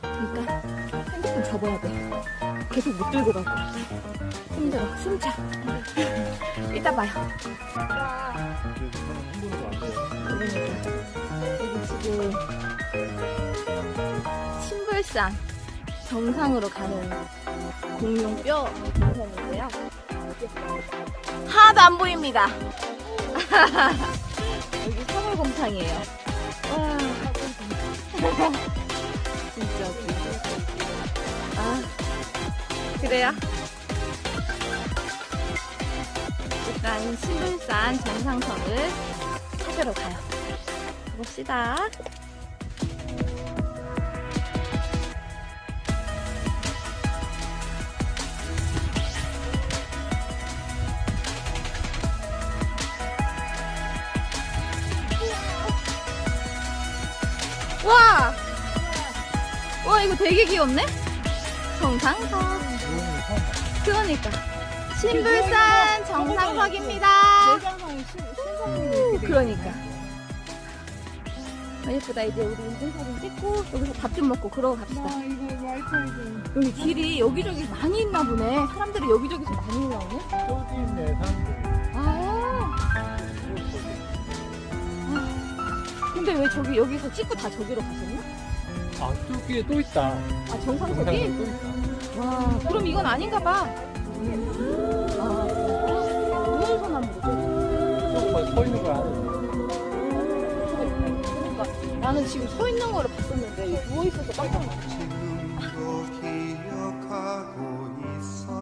그러니까 핸드폰 접어야 돼. 계속 못 들고 갈것 같아. 힘들어. 숨차. 이따 봐요. 여기 지금 신불산 정상으로 가는 공룡뼈 동산인데요. 하나도 안 보입니다. 여기 사물곰탕이에요. 와. 진짜 웃기죠. 아, 그래요? 일단 신불산 정상선을 찾으러 가요. 가봅시다. 와! 와, 이거 되게 귀엽네? 정상석. 그러니까. 신불산 정상석입니다. 그러니까. 아, 예쁘다. 이제 우리 인증 사진 찍고 여기서 밥 좀 먹고 그러고 갑시다. 아 이거 와이파이 좀 여기 길이 여기저기 많이 있나 보네. 사람들이 여기저기서 많이 나오네. 저기 근데 왜 저기 여기서 찍고 다 저기로 가셨나? 아 저기에 또 있다 아 정상석이? 또 있다 와 그럼 이건 아닌가 봐. 아 우연소나무죠. 저거 서 있는 거야 그러니까 나는 지금 서 있는 거를 봤었는데 누워 있어서 깜짝 놀랐어.